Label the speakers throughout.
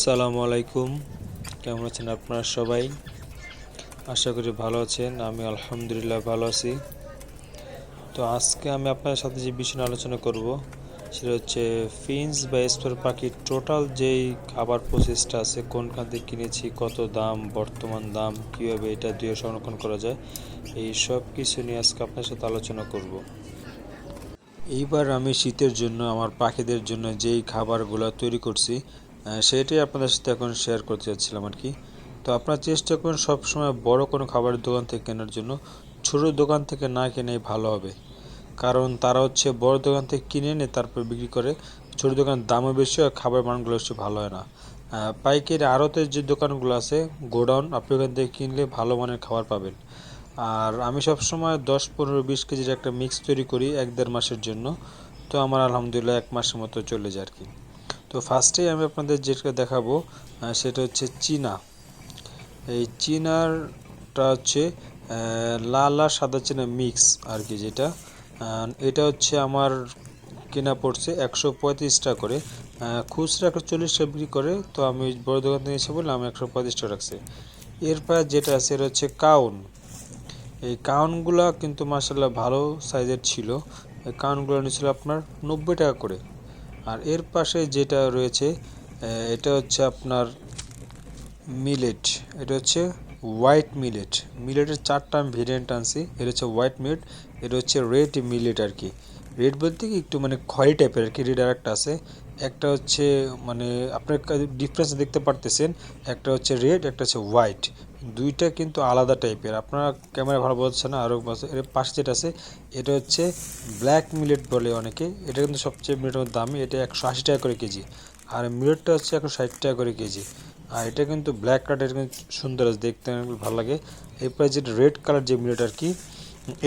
Speaker 1: সালামু আলাইকুম কেমন আছেন আপনারা সবাই? আশা করি ভালো আছেন। আমি আলহামদুলিল্লাহ ভালো আছি। তো আজকে আমি আপনার সাথে যে বিষয় আলোচনা করব সেটা হচ্ছে ফিন্স বা স্পোর পাখির টোটাল যেই খাবার প্রসেসটা আছে, কোনখান থেকে কিনেছি, কত দাম, বর্তমান দাম, কীভাবে এটা দিয়ে সংরক্ষণ করা যায়, এই সব কিছু নিয়ে আজকে আপনার সাথে আলোচনা করব। এইবার আমি শীতের জন্য, আমার পাখিদের জন্য যেই খাবারগুলো তৈরি করছি সেটাই আপনাদের সাথে এখন শেয়ার করতে চাচ্ছিলাম আর কি। তো আপনারা চেষ্টা করুন সবসময় বড় কোনো খাবারের দোকান থেকে কেনার জন্য, ছোট দোকান থেকে না কিনেই ভালো হবে। কারণ তারা হচ্ছে বড় দোকান থেকে কিনে এনে তারপর বিক্রি করে। ছোট দোকানের দামও বেশি হয় খাবার মানগুলো হচ্ছে ভালো হয় না। পাইকারি আড়তের যে দোকানগুলো আছে, গোডাউন, আপনি ওখান থেকে কিনলে ভালো মানের খাবার পাবেন। আর আমি সব সময় দশ পনেরো বিশ কেজির একটা মিক্স তৈরি করি এক দেড় মাসের জন্য। তো আমার আলহামদুলিল্লাহ এক মাসের মতো চলে যায় আর কি তো ফার্স্টেই আমি আপনাদের যেটা দেখাবো সেটা হচ্ছে চীনা। এই চীনারটা হচ্ছে লাল আর সাদা চীনা মিক্স আর কি যেটা। এটা হচ্ছে আমার কেনা পড়ছে একশো পঁয়ত্রিশ টাকা করে খুচরা একশো চল্লিশ টাকা বিক্রি করে, তো আমি বড় দোকান থেকে এসে বললাম একশো পঁয়ত্রিশ টাকা রাখছে। এরপর যেটা আছে, এটা হচ্ছে কাউন। এই কাউনগুলো কিন্তু মাসাল্লাহ ভালো সাইজের ছিল। এই কাউনগুলো নিয়েছিল আপনার নব্বই টাকা করে। আর এর পাশে যেটা রয়েছে এটা হচ্ছে আপনার মিলেট। এটা হচ্ছে হোয়াইট মিলেট মিলেটের চারটা ভেরিয়েন্ট আনছি। এটা হচ্ছে হোয়াইট মিলেট এটা হচ্ছে রেড মিলেট আর কি। রেড বলতে কি একটু মানে খয়েরি টাইপের আর কি রেড আর একটা আছে। একটা হচ্ছে মানে আপনার ডিফারেন্স দেখতে পারতেছেন, একটা হচ্ছে রেড একটা হচ্ছে হোয়াইট দুইটা কিন্তু আলাদা টাইপের আপনারা ক্যামেরা ভালো বলছে না আরও এর পাশে যেটা আছে, এটা হচ্ছে ব্ল্যাক মিলেট বলে অনেকে। এটা কিন্তু সবচেয়ে মিলেটের দামি, এটা একশো আশি টাকা করে কেজি। আর মিলেটটা হচ্ছে একশো ষাট টাকা করে কেজি। আর এটা কিন্তু ব্ল্যাক কালার কিন্তু সুন্দর আছে, দেখতে অনেক ভালো লাগে। এরপরে যেটা রেড কালার যে মিলেট আর কি,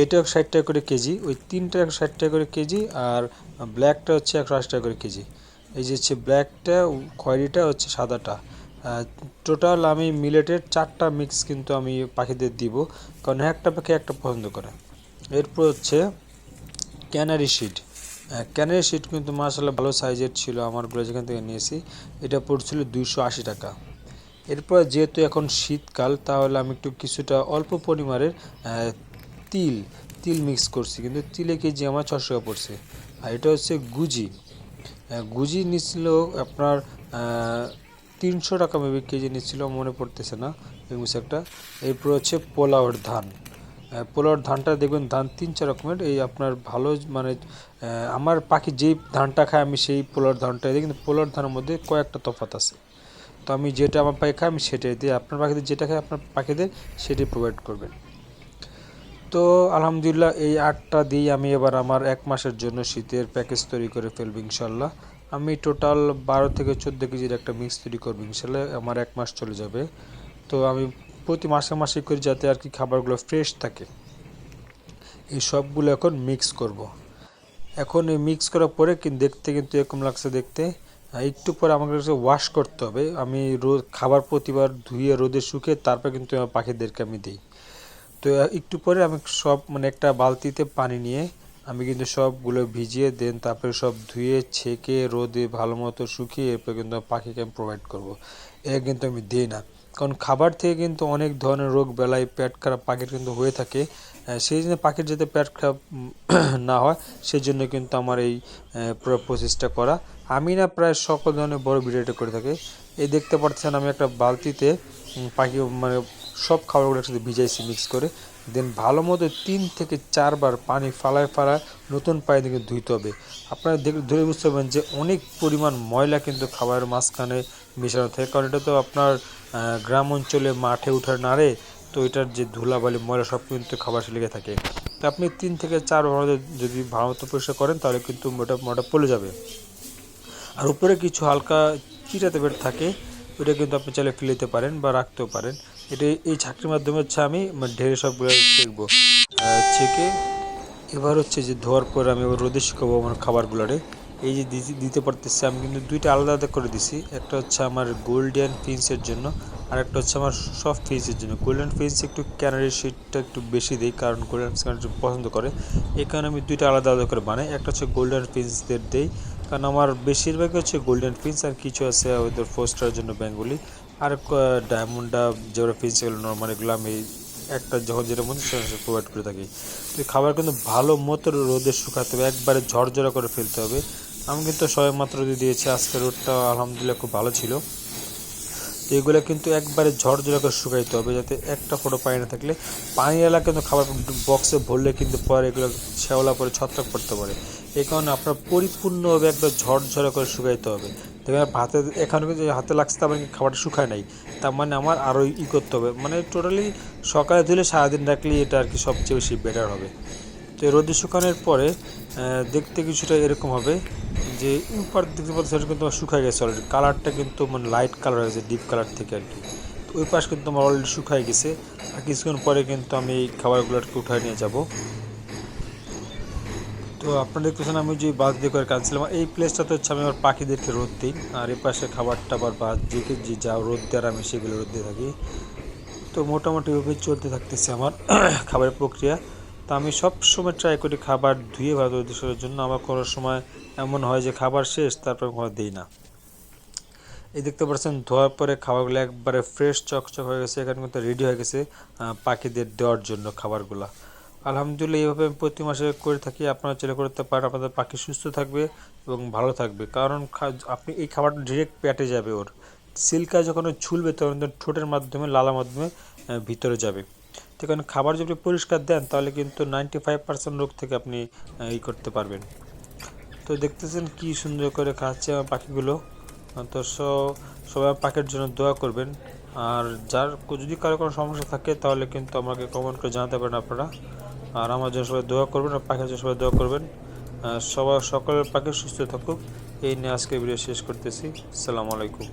Speaker 1: এটা একশো ষাট টাকা করে কেজি, ওই তিনটা একশো ষাট টাকা করে কেজি আর ব্ল্যাকটা হচ্ছে একশো আশি টাকা করে কেজি। এই যে হচ্ছে ব্ল্যাকটা খয়েরিটা হচ্ছে সাদাটা। টোটাল আমি মিলেটের চারটা মিক্স কিন্তু আমি পাখিদের দিব, কারণ একটা পাখি একটা পছন্দ করে। এরপর হচ্ছে ক্যানারি শিট ক্যানারি শিট কিন্তু মাসাল্লাহ ভালো সাইজের ছিল আমারগুলো যেখান থেকে নিয়েছি। এটা পড়ছিল দুইশো আশি টাকা। এরপর যেহেতু এখন শীতকাল, তাহলে আমি একটু কিছুটা অল্প পরিমাণের তিল তিল মিক্স করছি। কিন্তু তিলে কেজি আমার ছশো টাকা পড়ছে। আর এটা হচ্ছে গুজি। গুজি নিচ্ছিল আপনার তিনশো টাকা মেবি কেজি নিচ্ছিল, মনে পড়তেছে না। কিছু একটা। এরপর হচ্ছে পোলাওর ধান। পোলাওর ধানটা দেখবেন, ধান তিন, চার রকমের। এই আপনার ভালো মানে আমার পাখি যেই ধানটা খায়, আমি সেই পোলাওর ধানটা দিই কিন্তু পোলাওর ধানের মধ্যে কয়েকটা তফাৎ আছে। তো আমি যেটা আমার পাখি খাই, আমি সেটাই দিই। আপনার পাখিদের যেটা খাই, আপনার পাখিদের সেটাই প্রোভাইড করবেন। তো আলহামদুলিল্লাহ, এই আটটা দিয়ে আমি এবার আমার এক মাসের জন্য শীতের প্যাকেজ তৈরি করে ফেলব ইনশাল্লাহ আমি টোটাল বারো থেকে চোদ্দ কেজির একটা মিক্স তৈরি করব ইনশাল্লাহ আমার এক মাস চলে যাবে। তো আমি প্রতি মাসে মাসে করি যাতে আর কি খাবারগুলো ফ্রেশ থাকে। এই সবগুলো এখন মিক্স করব। এখন এই মিক্স করার পরে কিন্তু দেখতে কিন্তু এরকম লাগছে দেখতে একটু পরে আমাকে ওয়াশ করতে হবে। আমি রোদ খাবার প্রতিবার ধুয়ে রোদে শুকিয়ে তারপর কিন্তু আমার পাখিদেরকে আমি দিই। তো একটু পরে আমি সব মানে একটা বালতিতে পানি নিয়ে আমি কিন্তু সবগুলো ভিজিয়ে দেন, তারপরে সব ধুয়ে, ছেঁকে, রোদে ভালো মতো শুকিয়ে এরপর কিন্তু পাখিকে আমি প্রোভাইড করব। এটা কিন্তু আমি দিই না। কারণ খাবার থেকে কিন্তু অনেক ধরনের রোগ, বেলায় পেট খারাপ পাখির কিন্তু হয়ে থাকে। সেই জন্য পাখির যাতে পেট খারাপ না হয় সেই জন্য কিন্তু আমার এই প্রসেসটা করা। আমি না প্রায় সকল ধরনের বড় ভিডিওটা করে থাকি। এই দেখতে পাচ্ছেন আমি একটা বালতিতে পাখি মানে সব খাবারগুলো একসাথে ভিজাইছি মিক্স করে। দেন ভালো মতো তিন থেকে চারবার পানি ফালায় ফালায় নতুন পায়ে থেকে ধুইতে হবে। আপনারা দেখ, ধরে বুঝতে পারবেন যে অনেক পরিমাণ ময়লা কিন্তু খাবারের মাঝখানে মেশানো থাকে। কারণ এটা তো আপনার গ্রাম অঞ্চলে মাঠে উঠার নাড়ে তো এটার যে ধুলাবালি, ময়লা সব কিন্তু খাবার লেগে থাকে। তো আপনি তিন থেকে চার বার যদি ভালো মতো পরিষ্কার করেন, তাহলে কিন্তু মোটা মোটা পড়ে যাবে। আর উপরে কিছু হালকা চিটাতে টাইপের থাকে, ওটা কিন্তু আপনি চাইলে ফেলে দিতে পারেন বা রাখতেও পারেন। এটা এই ঝাঁকরির মাধ্যমে হচ্ছে আমি মানে ঢেরে সবগুলো দেখব ছেঁকে, এবার হচ্ছে যে ধোয়ার পর আমি রোদে শুকাবো আমার খাবারগুলোরে। এই যে দিতে- পারতেছি, আমি কিন্তু দুইটা আলাদা আলাদা করে দিছি। একটা হচ্ছে আমার গোল্ডেন ফিন্সের জন্য, আর একটা হচ্ছে আমার সফট ফিন্সের জন্য। গোল্ডেন ফিন্স একটু ক্যানারি শিটটা একটু বেশি দিই, কারণ গোল্ডেন ফিন্স পছন্দ করে। এই কারণে আমি দুইটা আলাদা আলাদা করে বানাই। একটা হচ্ছে গোল্ডেন ফিন্সদের দেই, কারণ আমার বেশিরভাগই হচ্ছে গোল্ডেন ফিন্স আর কিছু আছে ওদের ফোস্টারের জন্য বেঙ্গলি আর ডায়মন্ডা যেগুলো ফিন্স এগুলো নর্মাল এগুলো আমি একটা যখন যেটা মধ্যে সেটা প্রোভাইড করে থাকি। তো খাবার কিন্তু ভালো মতো রোদে শুকাতে হবে, একবারে ঝরঝরা করে ফেলতে হবে। আমি কিন্তু সবাই মাত্র রোদে দিয়েছি। আজকে রোডটা আলহামদুলিল্লাহ খুব ভালো ছিল। তো এগুলো কিন্তু একবারে ঝরঝরা করে শুকাইতে হবে, যাতে একটা ফোটো পানি না থাকলে। পানি এলা কিন্তু খাবার বক্সে ভরলে কিন্তু পরে এগুলো শ্যাওলা পরে ছত্রাক পড়তে পারে। এই কারণে আপনার পরিপূর্ণভাবে একবার ঝরঝরা করে শুকাইতে হবে। দেখবেন হাতে এখানে কিন্তু হাতে লাগছে তার মানে খাবারটা শুকায় নাই। তার মানে আমার আরও ই করতে হবে। মানে টোটালি সকালে ধুলে সারাদিন রাখলেই এটা আর কি সবচেয়ে বেশি বেটার হবে। তো রোদে শুকানোর পরে দেখতে কিছুটা এরকম হবে যে উপর দেখতে পাচ্ছি সেটা কিন্তু শুকায় গেছে অলরেডি কালারটা কিন্তু মানে লাইট কালার হয়ে গেছে ডিপ কালার থেকে আর কি। তো ওই পাশ কিন্তু আমার অলরেডি শুকায় গেছে। আর কিছুক্ষণ পরে কিন্তু আমি এই খাবারগুলোকে উঠায় নিয়ে যাব। তো আপনারা দেখতেছেন আমি যে বাস দিয়ে করে কাঁদছিলাম। এই প্লেসটাতে হচ্ছে আমি আমার পাখিদেরকে রোদ দিই, আর এই পাশে খাবার টাবার বা যে যে যা রোদ দেওয়ার আমি সেগুলো রোদ দিয়ে থাকি। তো মোটামুটি ওইভাবে চলতে থাকতেছে আমার খাবারের প্রক্রিয়া। তো আমি সব সময় ট্রাই করি খাবার ধুয়ে ভালো দেশের জন্য। আমার কোনো সময় এমন হয় যে খাবার শেষ, তারপর কোনো দিই না। এই দেখতে পাচ্ছেন, ধোয়ার পরে খাবারগুলো একবারে ফ্রেশ চকচক হয়ে গেছে, এখানে কিন্তু রেডি হয়ে গেছে পাখিদের দেওয়ার জন্য খাবারগুলো। আলহামদুলিল্লাহ, এইভাবে আমি প্রতি মাসে করে থাকি। আপনারা চেলে করতে পারেন, আপনাদের পাখি সুস্থ থাকবে এবং ভালো থাকবে। কারণ আপনি এই খাবারটা ডিরেক্ট পেটে যাবে ওর। সিল্কা যখন ছুলবে, তখন ঠোঁটের মাধ্যমে, লালার মাধ্যমে ভিতরে যাবে। তো কারণ খাবার যদি পরিষ্কার দেন, তাহলে কিন্তু নাইনটি ফাইভ পার্সেন্ট রোগ থেকে আপনি ই করতে পারবেন। তো দেখতেছেন কি সুন্দর করে খাচ্ছে আমার পাখিগুলো। তো সবাই পাখির জন্য দোয়া করবেন। আর যার যদি কারও কোনো সমস্যা থাকে, তাহলে কিন্তু আমাকে কমেন্ট করে জানাতে পারেন আপনারা। আর আমার জন্য সবাই দোয়া করবেন, আর পাখির জন্য সবাই দোয়া করবেন। সবার সকলের পাখি সুস্থ থাকুক। এই নিয়ে আজকে ভিডিও শেষ করতেছি। আসসালামু আলাইকুম।